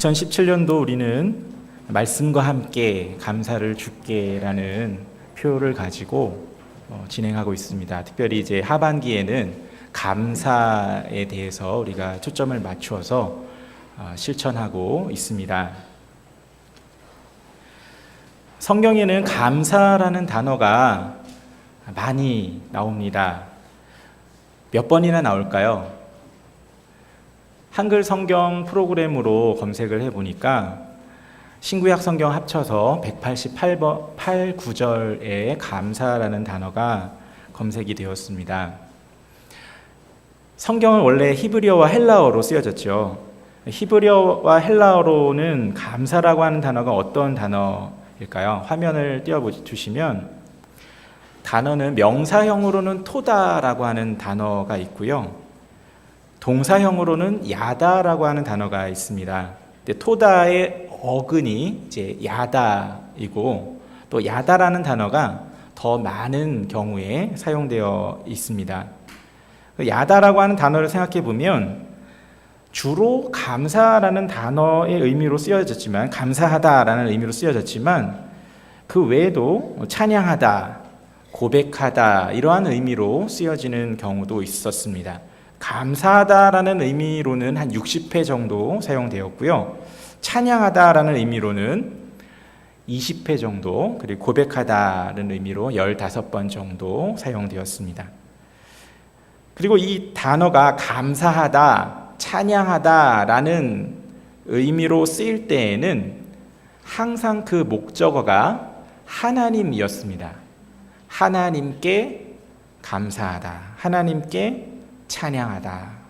2017년도 우리는 말씀과 함께 감사를 주께라는 표를 가지고 어, 진행하고 있습니다. 특별히 이제 하반기에는 감사에 대해서 우리가 초점을 맞추어서 어, 실천하고 있습니다. 성경에는 감사라는 단어가 많이 나옵니다. 몇 번이나 나올까요? 한글 성경 프로그램으로 검색을 해보니까 신구약 성경 합쳐서 188번, 8, 9절에 감사라는 단어가 검색이 되었습니다. 성경은 원래 히브리어와 헬라어로 쓰여졌죠. 히브리어와 헬라어로는 감사라고 하는 단어가 어떤 단어일까요? 화면을 띄워주시면 단어는 명사형으로는 토다라고 하는 단어가 있고요. 동사형으로는 야다라고 하는 단어가 있습니다. 토다의 어근이 이제 야다이고 또 야다라는 단어가 더 많은 경우에 사용되어 있습니다. 그 야다라고 하는 단어를 생각해 보면 주로 감사라는 단어의 의미로 쓰여졌지만 감사하다라는 의미로 쓰여졌지만 그 외에도 찬양하다, 고백하다 이러한 의미로 쓰여지는 경우도 있었습니다. 감사하다라는 의미로는 한 60회 정도 사용되었고요. 찬양하다라는 의미로는 20회 정도, 그리고 고백하다는 의미로 15번 정도 사용되었습니다. 그리고 이 단어가 감사하다, 찬양하다라는 의미로 쓰일 때에는 항상 그 목적어가 하나님이었습니다. 하나님께 감사하다. 하나님께 찬양하다.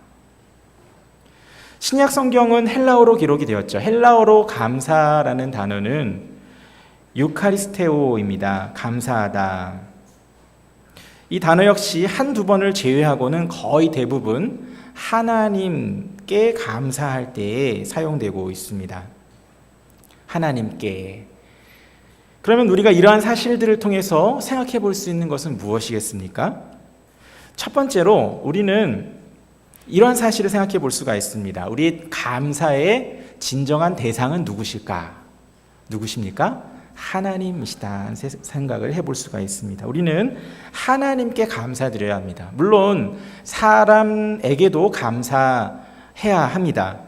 신약 성경은 헬라어로 기록이 되었죠. 헬라어로 감사라는 단어는 유카리스테오입니다. 감사하다. 이 단어 역시 한두 번을 제외하고는 거의 대부분 하나님께 감사할 때에 사용되고 있습니다. 하나님께. 그러면 우리가 이러한 사실들을 통해서 생각해 볼 수 있는 것은 무엇이겠습니까? 첫 번째로 우리는 이런 사실을 생각해 볼 수가 있습니다. 우리 감사의 진정한 대상은 누구실까? 누구십니까? 하나님이시다 생각을 해볼 수가 있습니다. 우리는 하나님께 감사드려야 합니다. 물론 사람에게도 감사해야 합니다.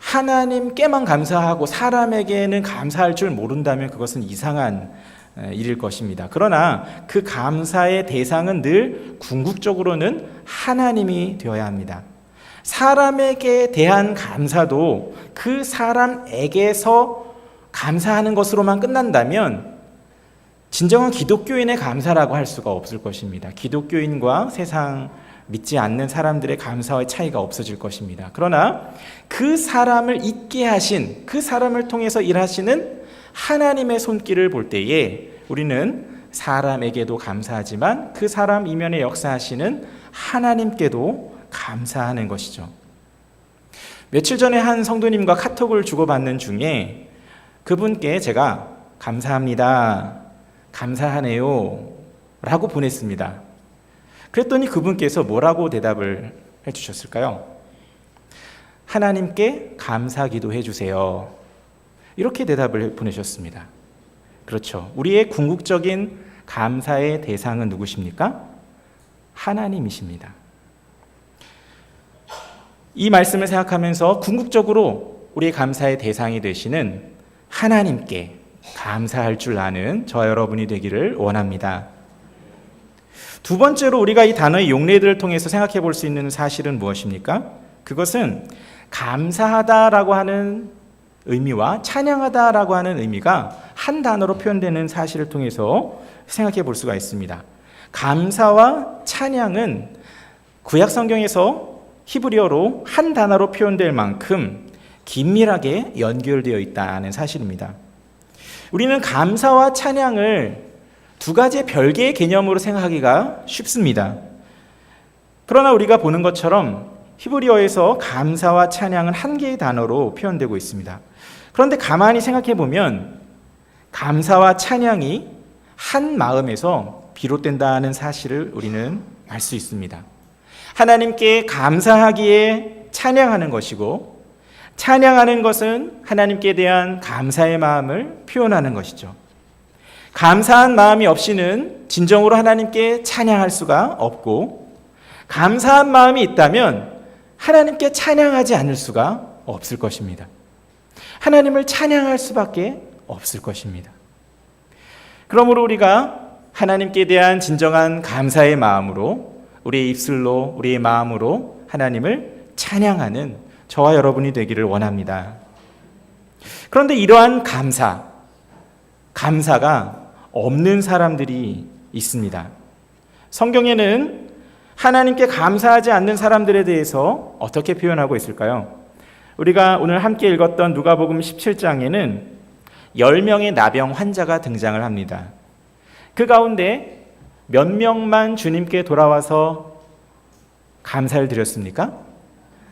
하나님께만 감사하고 사람에게는 감사할 줄 모른다면 그것은 이상한 일일 것입니다. 그러나 그 감사의 대상은 늘 궁극적으로는 하나님이 되어야 합니다. 사람에게 대한 감사도 그 사람에게서 감사하는 것으로만 끝난다면 진정한 기독교인의 감사라고 할 수가 없을 것입니다. 기독교인과 세상 믿지 않는 사람들의 감사의 차이가 없어질 것입니다. 그러나 그 사람을 있게 하신 그 사람을 통해서 일하시는 하나님의 손길을 볼 때에 우리는 사람에게도 감사하지만 그 사람 이면에 역사하시는 하나님께도 감사하는 것이죠. 며칠 전에 한 성도님과 카톡을 주고받는 중에 그분께 제가 감사합니다. 감사하네요. 라고 보냈습니다. 그랬더니 그분께서 뭐라고 대답을 해 주셨을까요? 하나님께 감사 기도해 주세요. 이렇게 대답을 보내셨습니다. 그렇죠. 우리의 궁극적인 감사의 대상은 누구십니까? 하나님이십니다. 이 말씀을 생각하면서 궁극적으로 우리의 감사의 대상이 되시는 하나님께 감사할 줄 아는 저 여러분이 되기를 원합니다. 두 번째로 우리가 이 단어의 용례들을 통해서 생각해 볼 수 있는 사실은 무엇입니까? 그것은 감사하다라고 하는 의미와 찬양하다라고 하는 의미가 한 단어로 표현되는 사실을 통해서 생각해 볼 수가 있습니다. 감사와 찬양은 구약 성경에서 히브리어로 한 단어로 표현될 만큼 긴밀하게 연결되어 있다는 사실입니다. 우리는 감사와 찬양을 두 가지의 별개의 개념으로 생각하기가 쉽습니다. 그러나 우리가 보는 것처럼 히브리어에서 감사와 찬양은 한 개의 단어로 표현되고 있습니다. 그런데 가만히 생각해 보면 감사와 찬양이 한 마음에서 비롯된다는 사실을 우리는 알 수 있습니다. 하나님께 감사하기에 찬양하는 것이고 찬양하는 것은 하나님께 대한 감사의 마음을 표현하는 것이죠. 감사한 마음이 없이는 진정으로 하나님께 찬양할 수가 없고, 감사한 마음이 있다면 하나님께 찬양하지 않을 수가 없을 것입니다. 하나님을 찬양할 수밖에 없을 것입니다. 그러므로 우리가 하나님께 대한 진정한 감사의 마음으로 우리의 입술로 우리의 마음으로 하나님을 찬양하는 저와 여러분이 되기를 원합니다. 그런데 이러한 감사, 감사가 없는 사람들이 있습니다. 성경에는 하나님께 감사하지 않는 사람들에 대해서 어떻게 표현하고 있을까요? 우리가 오늘 함께 읽었던 누가복음 17장에는 10명의 나병 환자가 등장을 합니다. 그 가운데 몇 명만 주님께 돌아와서 감사를 드렸습니까?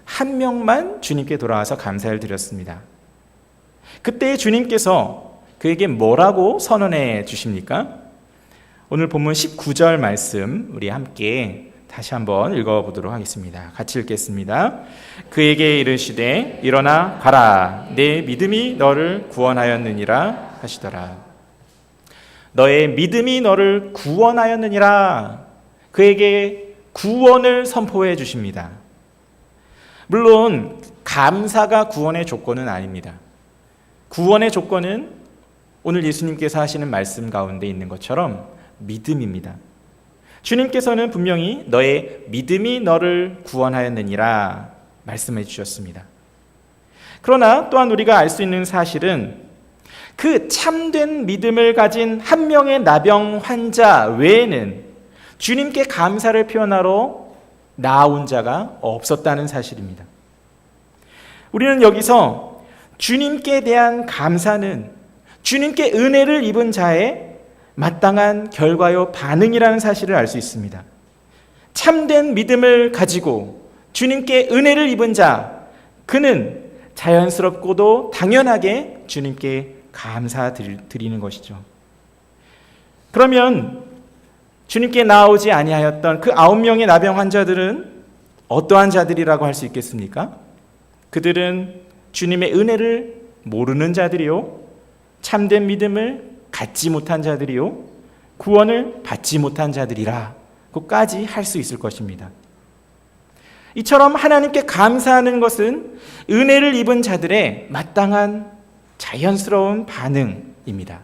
한 명만 주님께 돌아와서 감사를 드렸습니다. 그때 주님께서 그에게 뭐라고 선언해 주십니까? 오늘 본문 19절 말씀 우리 함께 다시 한번 읽어보도록 하겠습니다. 같이 읽겠습니다. 그에게 이르시되 일어나 가라 내 믿음이 너를 구원하였느니라 하시더라. 너의 믿음이 너를 구원하였느니라 그에게 구원을 선포해 주십니다. 물론 감사가 구원의 조건은 아닙니다. 구원의 조건은 오늘 예수님께서 하시는 말씀 가운데 있는 것처럼 믿음입니다. 주님께서는 분명히 너의 믿음이 너를 구원하였느니라 말씀해 주셨습니다. 그러나 또한 우리가 알 수 있는 사실은 그 참된 믿음을 가진 한 명의 나병 환자 외에는 주님께 감사를 표현하러 나온 자가 없었다는 사실입니다. 우리는 여기서 주님께 대한 감사는 주님께 은혜를 입은 자의 마땅한 결과요 반응이라는 사실을 알 수 있습니다. 참된 믿음을 가지고 주님께 은혜를 입은 자, 그는 자연스럽고도 당연하게 주님께 감사드리는 것이죠. 그러면 주님께 나오지 아니하였던 그 아홉 명의 나병 환자들은 어떠한 자들이라고 할 수 있겠습니까? 그들은 주님의 은혜를 모르는 자들이요, 참된 믿음을 갖지 못한 자들이요, 구원을 받지 못한 자들이라고까지 할 수 있을 것입니다. 이처럼 하나님께 감사하는 것은 은혜를 입은 자들의 마땅한 자연스러운 반응입니다.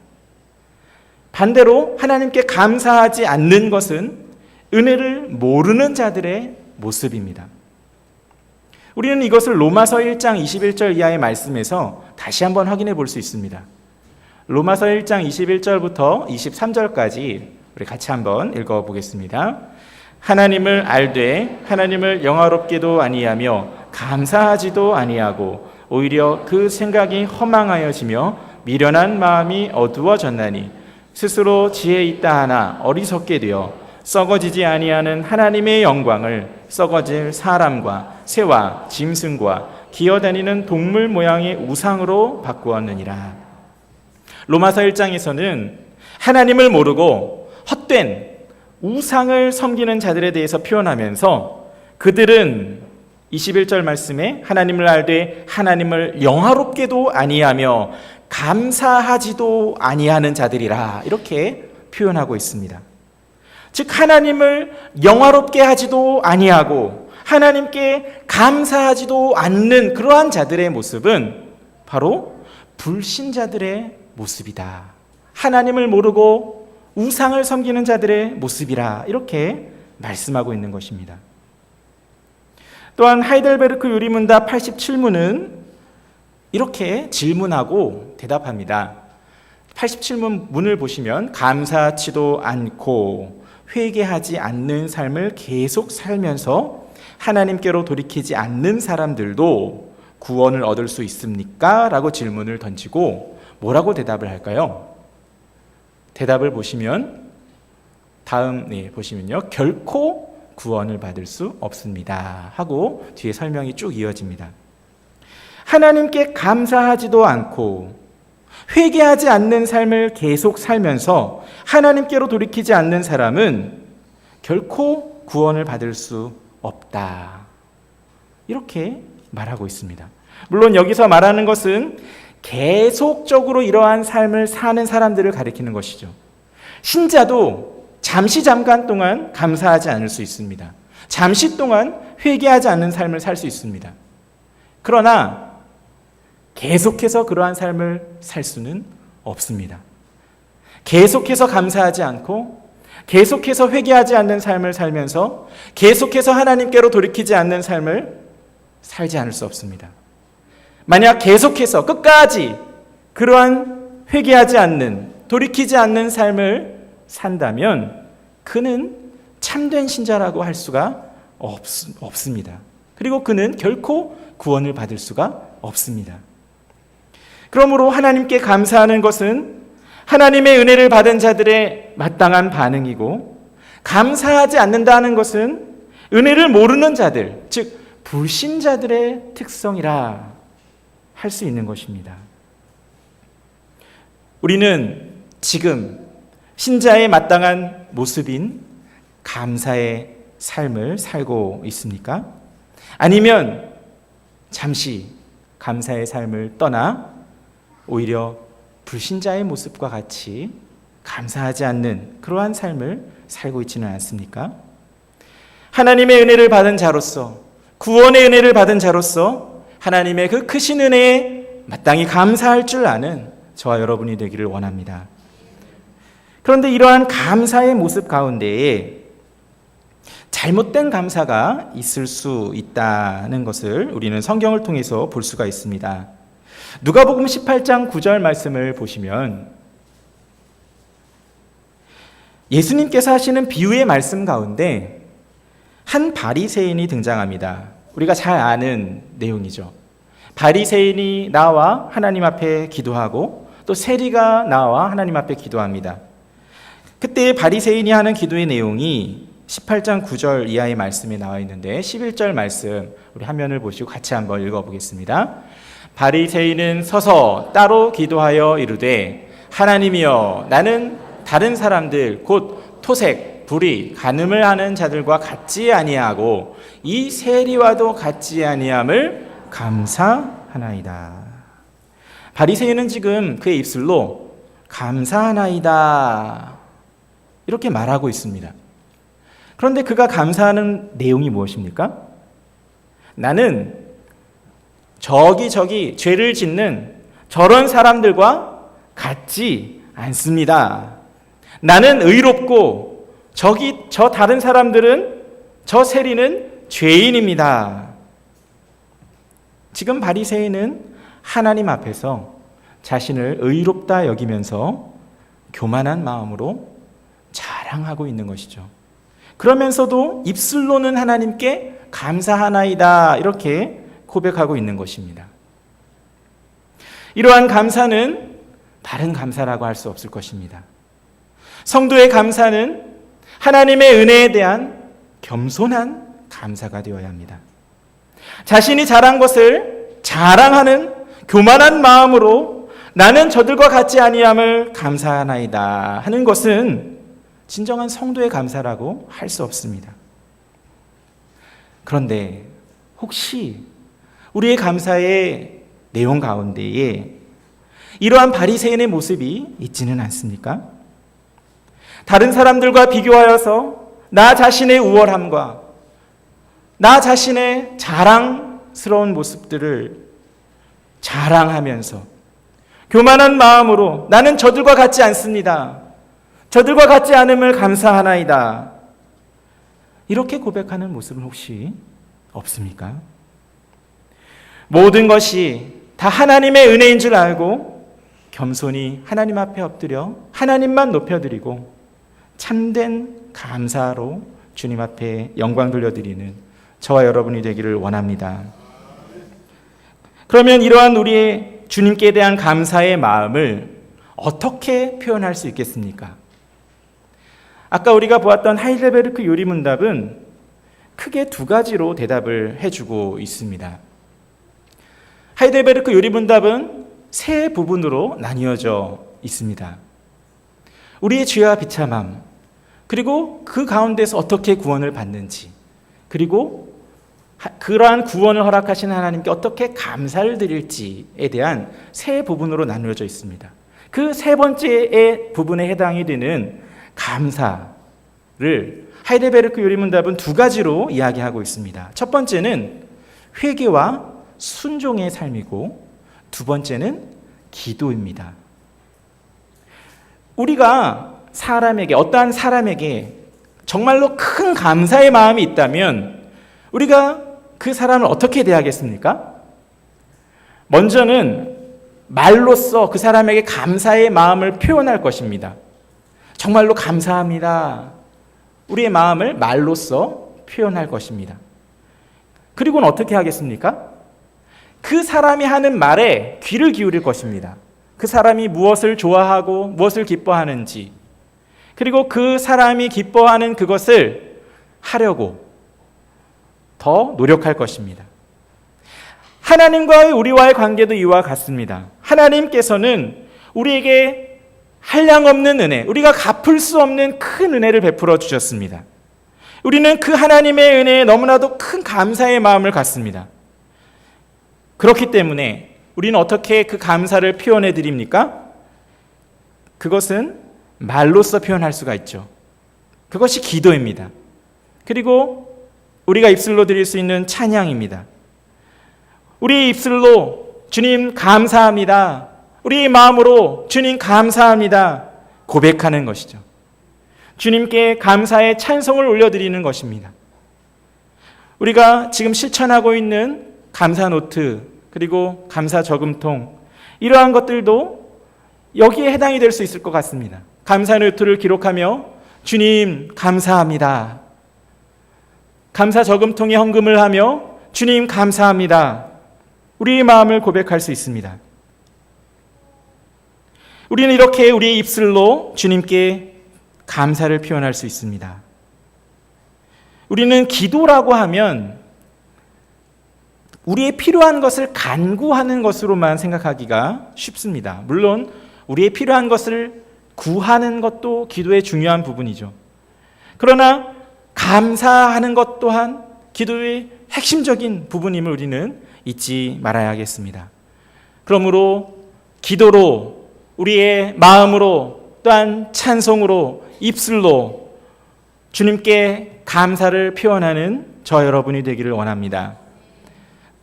반대로 하나님께 감사하지 않는 것은 은혜를 모르는 자들의 모습입니다. 우리는 이것을 로마서 1장 21절 이하의 말씀에서 다시 한번 확인해 볼 수 있습니다. 로마서 1장 21절부터 23절까지 우리 같이 한번 읽어 보겠습니다. 하나님을 알되 하나님을 영화롭게도 아니하며 감사하지도 아니하고 오히려 그 생각이 허망하여지며 미련한 마음이 어두워졌나니 스스로 지혜 있다 하나 어리석게 되어 썩어지지 아니하는 하나님의 영광을 썩어질 사람과 새와 짐승과 기어다니는 동물 모양의 우상으로 바꾸었느니라. 로마서 1장에서는 하나님을 모르고 헛된 우상을 섬기는 자들에 대해서 표현하면서 그들은 21절 말씀에 하나님을 알되 하나님을 영화롭게도 아니하며 감사하지도 아니하는 자들이라 이렇게 표현하고 있습니다. 즉 하나님을 영화롭게 하지도 아니하고 하나님께 감사하지도 않는 그러한 자들의 모습은 바로 불신자들의 모습이다. 하나님을 모르고 우상을 섬기는 자들의 모습이라 이렇게 말씀하고 있는 것입니다. 또한 하이델베르크 유리문답 87문은 이렇게 질문하고 대답합니다. 87문 문을 보시면 감사치도 않고 회개하지 않는 삶을 계속 살면서 하나님께로 돌이키지 않는 사람들도 구원을 얻을 수 있습니까? 라고 질문을 던지고 뭐라고 대답을 할까요? 대답을 보시면 다음 네, 보시면요. 결코 구원을 받을 수 없습니다. 하고 뒤에 설명이 쭉 이어집니다. 하나님께 감사하지도 않고 회개하지 않는 삶을 계속 살면서 하나님께로 돌이키지 않는 사람은 결코 구원을 받을 수 없다. 이렇게 말하고 있습니다. 물론 여기서 말하는 것은 계속적으로 이러한 삶을 사는 사람들을 가리키는 것이죠. 신자도 잠시 잠깐 동안 감사하지 않을 수 있습니다. 잠시 동안 회개하지 않는 삶을 살 수 있습니다. 그러나 계속해서 그러한 삶을 살 수는 없습니다. 계속해서 감사하지 않고 계속해서 회개하지 않는 삶을 살면서 계속해서 하나님께로 돌이키지 않는 삶을 살지 않을 수 없습니다. 만약 계속해서 끝까지 그러한 회개하지 않는 돌이키지 않는 삶을 산다면 그는 참된 신자라고 할 수가 없, 없습니다. 그리고 그는 결코 구원을 받을 수가 없습니다. 그러므로 하나님께 감사하는 것은 하나님의 은혜를 받은 자들의 마땅한 반응이고 감사하지 않는다는 것은 은혜를 모르는 자들, 즉 불신자들의 특성이라 할 수 있는 것입니다. 우리는 지금 신자의 마땅한 모습인 감사의 삶을 살고 있습니까? 아니면 잠시 감사의 삶을 떠나 오히려 불신자의 모습과 같이 감사하지 않는 그러한 삶을 살고 있지는 않습니까? 하나님의 은혜를 받은 자로서 구원의 은혜를 받은 자로서 하나님의 그 크신 은혜에 마땅히 감사할 줄 아는 저와 여러분이 되기를 원합니다. 그런데 이러한 감사의 모습 가운데에 잘못된 감사가 있을 수 있다는 것을 우리는 성경을 통해서 볼 수가 있습니다. 누가복음 18장 9절 말씀을 보시면 예수님께서 하시는 비유의 말씀 가운데 한 바리새인이 등장합니다. 우리가 잘 아는 내용이죠. 바리새인이 나와 하나님 앞에 기도하고 또 세리가 나와 하나님 앞에 기도합니다. 그때 바리새인이 하는 기도의 내용이 18장 9절 이하의 말씀에 나와 있는데 11절 말씀 우리 화면을 보시고 같이 한번 읽어 보겠습니다. 바리새인은 서서 따로 기도하여 이르되 하나님이여 나는 다른 사람들 곧 토색 불의 간음을 하는 자들과 같지 아니하고 이 세리와도 같지 아니함을 감사하나이다. 바리새인은 지금 그의 입술로 감사하나이다 이렇게 말하고 있습니다. 그런데 그가 감사하는 내용이 무엇입니까? 나는 저기 저기 죄를 짓는 저런 사람들과 같지 않습니다. 나는 의롭고 저기 저 다른 사람들은 저 세리는 죄인입니다. 지금 바리새인은 하나님 앞에서 자신을 의롭다 여기면서 교만한 마음으로 자랑하고 있는 것이죠. 그러면서도 입술로는 하나님께 감사하나이다 이렇게 고백하고 있는 것입니다. 이러한 감사는 다른 감사라고 할 수 없을 것입니다. 성도의 감사는 하나님의 은혜에 대한 겸손한 감사가 되어야 합니다. 자신이 잘한 것을 자랑하는 교만한 마음으로 나는 저들과 같지 아니함을 감사하나이다 하는 것은 진정한 성도의 감사라고 할 수 없습니다. 그런데 혹시 우리의 감사의 내용 가운데에 이러한 바리새인의 모습이 있지는 않습니까? 다른 사람들과 비교하여서 나 자신의 우월함과 나 자신의 자랑스러운 모습들을 자랑하면서 교만한 마음으로 나는 저들과 같지 않습니다. 저들과 같지 않음을 감사하나이다. 이렇게 고백하는 모습은 혹시 없습니까? 모든 것이 다 하나님의 은혜인 줄 알고 겸손히 하나님 앞에 엎드려 하나님만 높여드리고 참된 감사로 주님 앞에 영광 돌려드리는 저와 여러분이 되기를 원합니다. 그러면 이러한 우리의 주님께 대한 감사의 마음을 어떻게 표현할 수 있겠습니까? 아까 우리가 보았던 하이델베르크 요리 문답은 크게 두 가지로 대답을 해주고 있습니다. 하이델베르크 요리 문답은 세 부분으로 나뉘어져 있습니다. 우리의 죄와 비참함, 그리고 그 가운데서 어떻게 구원을 받는지, 그리고 하- 그러한 구원을 허락하신 하나님께 어떻게 감사를 드릴지에 대한 세 부분으로 나누어져 있습니다. 그 세 번째의 부분에 해당이 되는 감사를 하이데베르크 요리문답은 두 가지로 이야기하고 있습니다. 첫 번째는 회개와 순종의 삶이고 두 번째는 기도입니다. 우리가 사람에게 어떠한 사람에게 정말로 큰 감사의 마음이 있다면 우리가 그 사람을 어떻게 대하겠습니까? 먼저는 말로써 그 사람에게 감사의 마음을 표현할 것입니다. 정말로 감사합니다. 우리의 마음을 말로써 표현할 것입니다. 그리고는 어떻게 하겠습니까? 그 사람이 하는 말에 귀를 기울일 것입니다. 그 사람이 무엇을 좋아하고 무엇을 기뻐하는지, 그리고 그 사람이 기뻐하는 그것을 하려고 더 노력할 것입니다. 하나님과의 우리와의 관계도 이와 같습니다. 하나님께서는 우리에게 한량 없는 은혜, 우리가 갚을 수 없는 큰 은혜를 베풀어 주셨습니다. 우리는 그 하나님의 은혜에 너무나도 큰 감사의 마음을 갖습니다. 그렇기 때문에 우리는 어떻게 그 감사를 표현해 드립니까? 그것은 말로써 표현할 수가 있죠. 그것이 기도입니다. 그리고 우리가 입술로 드릴 수 있는 찬양입니다. 우리 입술로 주님 감사합니다. 우리 마음으로 주님 감사합니다. 고백하는 것이죠. 주님께 감사의 찬송을 올려드리는 것입니다. 우리가 지금 실천하고 있는 감사 노트, 그리고 감사 저금통, 이러한 것들도 여기에 해당이 될 수 있을 것 같습니다. 감사 노트를 기록하며 주님 감사합니다. 감사 저금통에 헌금을 하며 주님 감사합니다. 우리의 마음을 고백할 수 있습니다. 우리는 이렇게 우리의 입술로 주님께 감사를 표현할 수 있습니다. 우리는 기도라고 하면 우리의 필요한 것을 간구하는 것으로만 생각하기가 쉽습니다. 물론 우리의 필요한 것을 구하는 것도 기도의 중요한 부분이죠. 그러나 감사하는 것 또한 기도의 핵심적인 부분임을 우리는 잊지 말아야겠습니다. 그러므로 기도로 우리의 마음으로 또한 찬송으로 입술로 주님께 감사를 표현하는 저 여러분이 되기를 원합니다.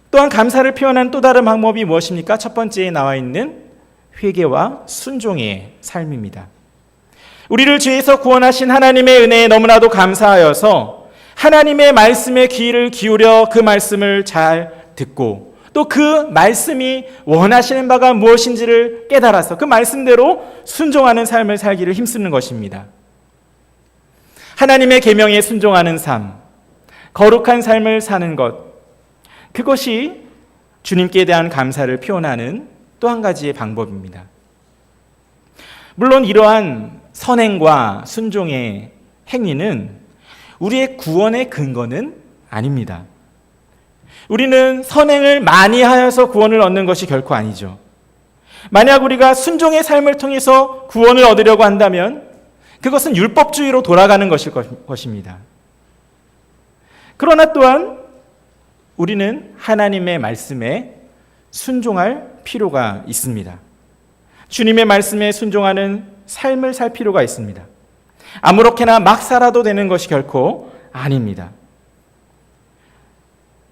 또한 감사를 표현한 또 다른 방법이 무엇입니까? 첫 번째에 나와 있는 회개와 순종의 삶입니다. 우리를 죄에서 구원하신 하나님의 은혜에 너무나도 감사하여서 하나님의 말씀에 귀를 기울여 그 말씀을 잘 듣고 또 그 말씀이 원하시는 바가 무엇인지를 깨달아서 그 말씀대로 순종하는 삶을 살기를 힘쓰는 것입니다. 하나님의 계명에 순종하는 삶, 거룩한 삶을 사는 것, 그것이 주님께 대한 감사를 표현하는 또 한 가지의 방법입니다. 물론 이러한 선행과 순종의 행위는 우리의 구원의 근거는 아닙니다. 우리는 선행을 많이 하여서 구원을 얻는 것이 결코 아니죠. 만약 우리가 순종의 삶을 통해서 구원을 얻으려고 한다면 그것은 율법주의로 돌아가는 것일 것입니다. 그러나 또한 우리는 하나님의 말씀에 순종할 필요가 있습니다. 주님의 말씀에 순종하는 삶을 살 필요가 있습니다. 아무렇게나 막 살아도 되는 것이 결코 아닙니다.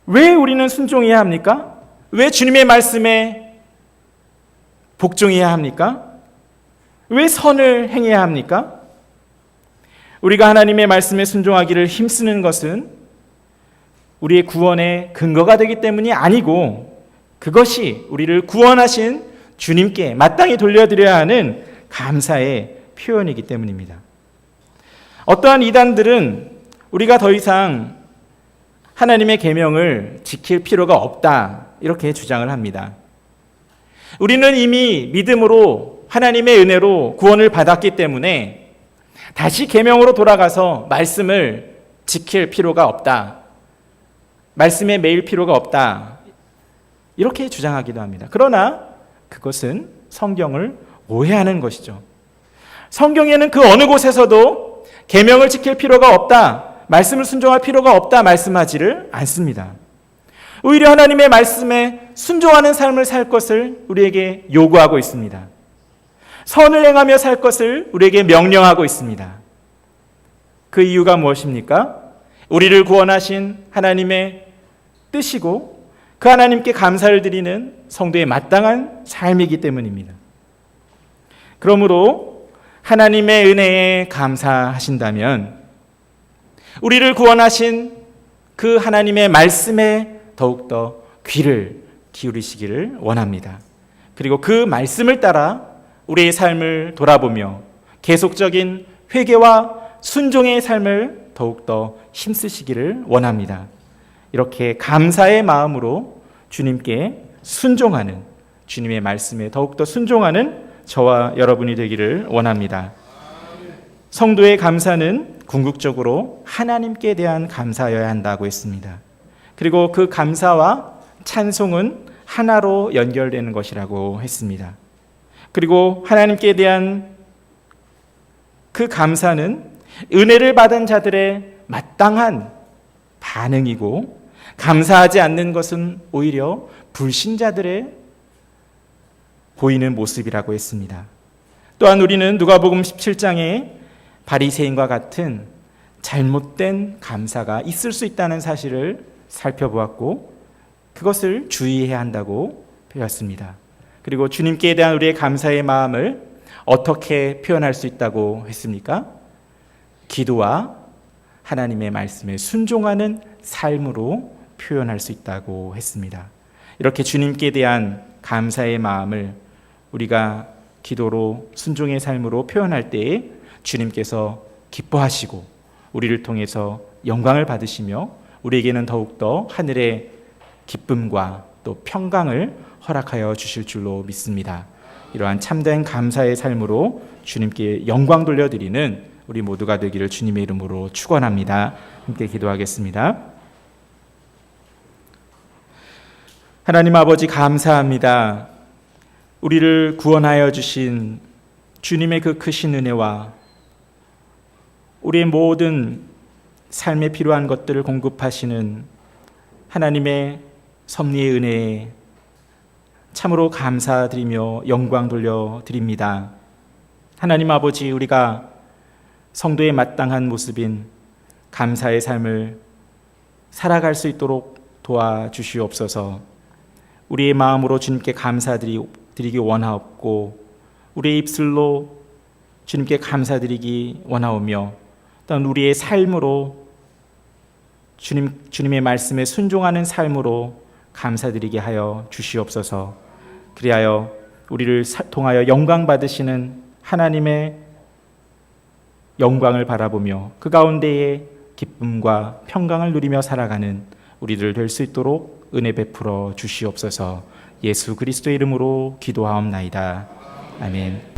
왜 우리는 순종해야 합니까? 왜 주님의 말씀에 복종해야 합니까? 왜 선을 행해야 합니까? 우리가 하나님의 말씀에 순종하기를 힘쓰는 것은 우리의 구원의 근거가 되기 때문이 아니고 그것이 우리를 구원하신 주님께 마땅히 돌려드려야 하는 감사의 표현이기 때문입니다. 어떠한 이단들은 우리가 더 이상 하나님의 계명을 지킬 필요가 없다 이렇게 주장을 합니다. 우리는 이미 믿음으로 하나님의 은혜로 구원을 받았기 때문에 다시 계명으로 돌아가서 말씀을 지킬 필요가 없다. 말씀에 매일 필요가 없다. 이렇게 주장하기도 합니다. 그러나 그것은 성경을 오해하는 것이죠. 성경에는 그 어느 곳에서도 계명을 지킬 필요가 없다. 말씀을 순종할 필요가 없다 말씀하지를 않습니다. 오히려 하나님의 말씀에 순종하는 삶을 살 것을 우리에게 요구하고 있습니다. 선을 행하며 살 것을 우리에게 명령하고 있습니다. 그 이유가 무엇입니까? 우리를 구원하신 하나님의 뜻이고 그 하나님께 감사를 드리는 성도의 마땅한 삶이기 때문입니다. 그러므로 하나님의 은혜에 감사하신다면 우리를 구원하신 그 하나님의 말씀에 더욱더 귀를 기울이시기를 원합니다. 그리고 그 말씀을 따라 우리의 삶을 돌아보며 계속적인 회개와 순종의 삶을 더욱더 힘쓰시기를 원합니다. 이렇게 감사의 마음으로 주님께 순종하는 주님의 말씀에 더욱더 순종하는 저와 여러분이 되기를 원합니다. 성도의 감사는 궁극적으로 하나님께 대한 감사여야 한다고 했습니다. 그리고 그 감사와 찬송은 하나로 연결되는 것이라고 했습니다. 그리고 하나님께 대한 그 감사는 은혜를 받은 자들의 마땅한 반응이고 감사하지 않는 것은 오히려 불신자들의 보이는 모습이라고 했습니다. 또한 우리는 누가복음 17장에 바리새인과 같은 잘못된 감사가 있을 수 있다는 사실을 살펴보았고 그것을 주의해야 한다고 배웠습니다. 그리고 주님께 대한 우리의 감사의 마음을 어떻게 표현할 수 있다고 했습니까? 기도와 하나님의 말씀에 순종하는 삶으로 표현할 수 있다고 했습니다. 이렇게 주님께 대한 감사의 마음을 우리가 기도로 순종의 삶으로 표현할 때에 주님께서 기뻐하시고 우리를 통해서 영광을 받으시며 우리에게는 더욱더 하늘의 기쁨과 또 평강을 허락하여 주실 줄로 믿습니다. 이러한 참된 감사의 삶으로 주님께 영광 돌려드리는 우리 모두가 되기를 주님의 이름으로 축원합니다. 함께 기도하겠습니다. 하나님 아버지 감사합니다. 우리를 구원하여 주신 주님의 그 크신 은혜와 우리의 모든 삶에 필요한 것들을 공급하시는 하나님의 섭리의 은혜에 참으로 감사드리며 영광 돌려드립니다. 하나님 아버지 우리가 성도의 마땅한 모습인 감사의 삶을 살아갈 수 있도록 도와주시옵소서. 우리의 마음으로 주님께 감사드리기 원하옵고 우리의 입술로 주님께 감사드리기 원하오며 또한 우리의 삶으로 주님 주님의 말씀에 순종하는 삶으로 감사드리게 하여 주시옵소서. 그리하여 우리를 통하여 영광 받으시는 하나님의 영광을 바라보며 그 가운데에 기쁨과 평강을 누리며 살아가는 우리들 될 수 있도록 은혜 베풀어 주시옵소서. 예수 그리스도의 이름으로 기도하옵나이다. 아멘.